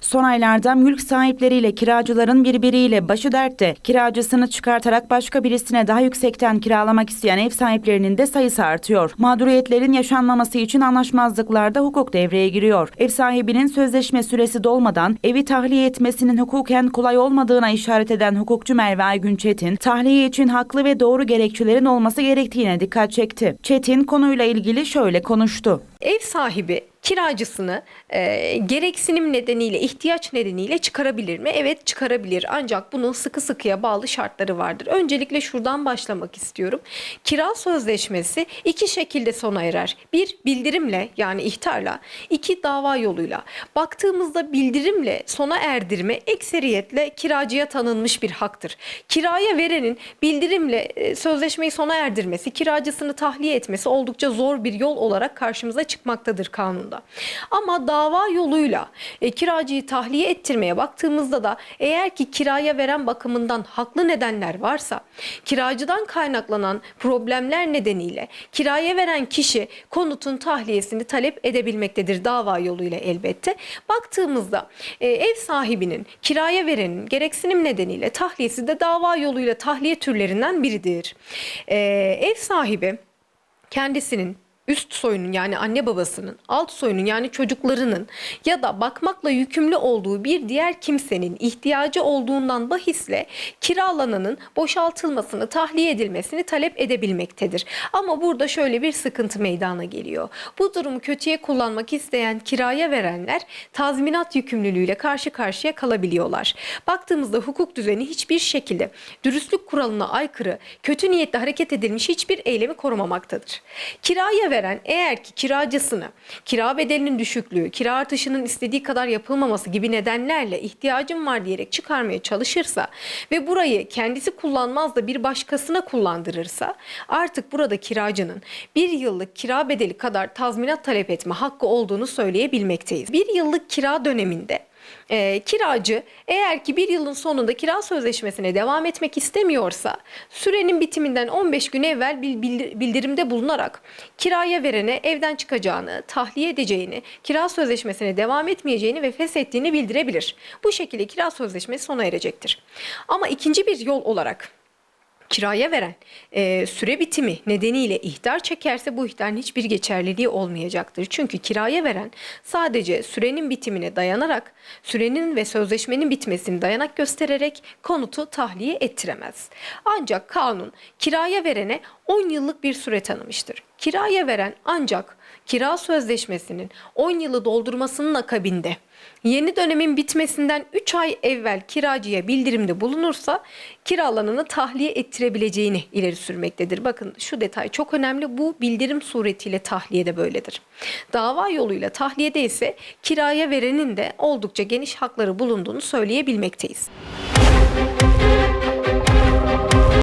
Son aylarda mülk sahipleriyle kiracıların birbiriyle başı dertte. Kiracısını çıkartarak başka birisine daha yüksekten kiralamak isteyen ev sahiplerinin de sayısı artıyor. Mağduriyetlerin yaşanmaması için anlaşmazlıklarda hukuk devreye giriyor. Ev sahibinin sözleşme süresi dolmadan evi tahliye etmesinin hukuken kolay olmadığına işaret eden hukukçu Merve Aygün Çetin, tahliye için haklı ve doğru gerekçelerin olması gerektiğine dikkat çekti. Çetin konuyla ilgili şöyle konuştu. Ev sahibi kiracısını e, gereksinim nedeniyle, ihtiyaç nedeniyle çıkarabilir mi? Evet çıkarabilir. Ancak bunun sıkı sıkıya bağlı şartları vardır. Öncelikle şuradan başlamak istiyorum. Kira sözleşmesi iki şekilde sona erer. Bir bildirimle yani ihtarla, iki dava yoluyla. Baktığımızda bildirimle sona erdirme ekseriyetle kiracıya tanınmış bir haktır. Kiraya verenin bildirimle e, sözleşmeyi sona erdirmesi, kiracısını tahliye etmesi oldukça zor bir yol olarak karşımıza çıkmaktadır kanunda. Ama dava yoluyla e, kiracıyı tahliye ettirmeye baktığımızda da eğer ki kiraya veren bakımından haklı nedenler varsa, kiracıdan kaynaklanan problemler nedeniyle kiraya veren kişi konutun tahliyesini talep edebilmektedir dava yoluyla elbette. Baktığımızda e, ev sahibinin kiraya verenin gereksinim nedeniyle tahliyesi de dava yoluyla tahliye türlerinden biridir. E, ev sahibi kendisinin üst soyunun yani anne babasının, alt soyunun yani çocuklarının ya da bakmakla yükümlü olduğu bir diğer kimsenin ihtiyacı olduğundan bahisle kiralananın boşaltılmasını, tahliye edilmesini talep edebilmektedir. Ama burada şöyle bir sıkıntı meydana geliyor. Bu durumu kötüye kullanmak isteyen kiraya verenler tazminat yükümlülüğüyle karşı karşıya kalabiliyorlar. Baktığımızda hukuk düzeni hiçbir şekilde dürüstlük kuralına aykırı, kötü niyetle hareket edilmiş hiçbir eylemi korumamaktadır. Kiraya veren eğer ki kiracısını kira bedelinin düşüklüğü, kira artışının istediği kadar yapılmaması gibi nedenlerle ihtiyacım var diyerek çıkarmaya çalışırsa ve burayı kendisi kullanmaz da bir başkasına kullandırırsa artık burada kiracının bir yıllık kira bedeli kadar tazminat talep etme hakkı olduğunu söyleyebilmekteyiz. Bir yıllık kira döneminde e, kiracı eğer ki bir yılın sonunda kira sözleşmesine devam etmek istemiyorsa sürenin bitiminden 15 gün evvel bildirimde bulunarak kiraya verene evden çıkacağını, tahliye edeceğini, kira sözleşmesine devam etmeyeceğini ve feshettiğini bildirebilir. Bu şekilde kira sözleşmesi sona erecektir. Ama ikinci bir yol olarak kiraya veren e, süre bitimi nedeniyle ihtar çekerse bu ihtarın hiçbir geçerliliği olmayacaktır. Çünkü kiraya veren sadece sürenin bitimine dayanarak, sürenin ve sözleşmenin bitmesini dayanak göstererek konutu tahliye ettiremez. Ancak kanun kiraya verene 10 yıllık bir süre tanımıştır. Kiraya veren ancak kira sözleşmesinin 10 yılı doldurmasının akabinde yeni dönemin bitmesinden 3 ay evvel kiracıya bildirimde bulunursa kiralananı tahliye ettirebileceğini ileri sürmektedir. Bakın şu detay çok önemli. Bu bildirim suretiyle tahliye de böyledir. Dava yoluyla tahliyede ise kiraya verenin de oldukça geniş hakları bulunduğunu söyleyebilmekteyiz.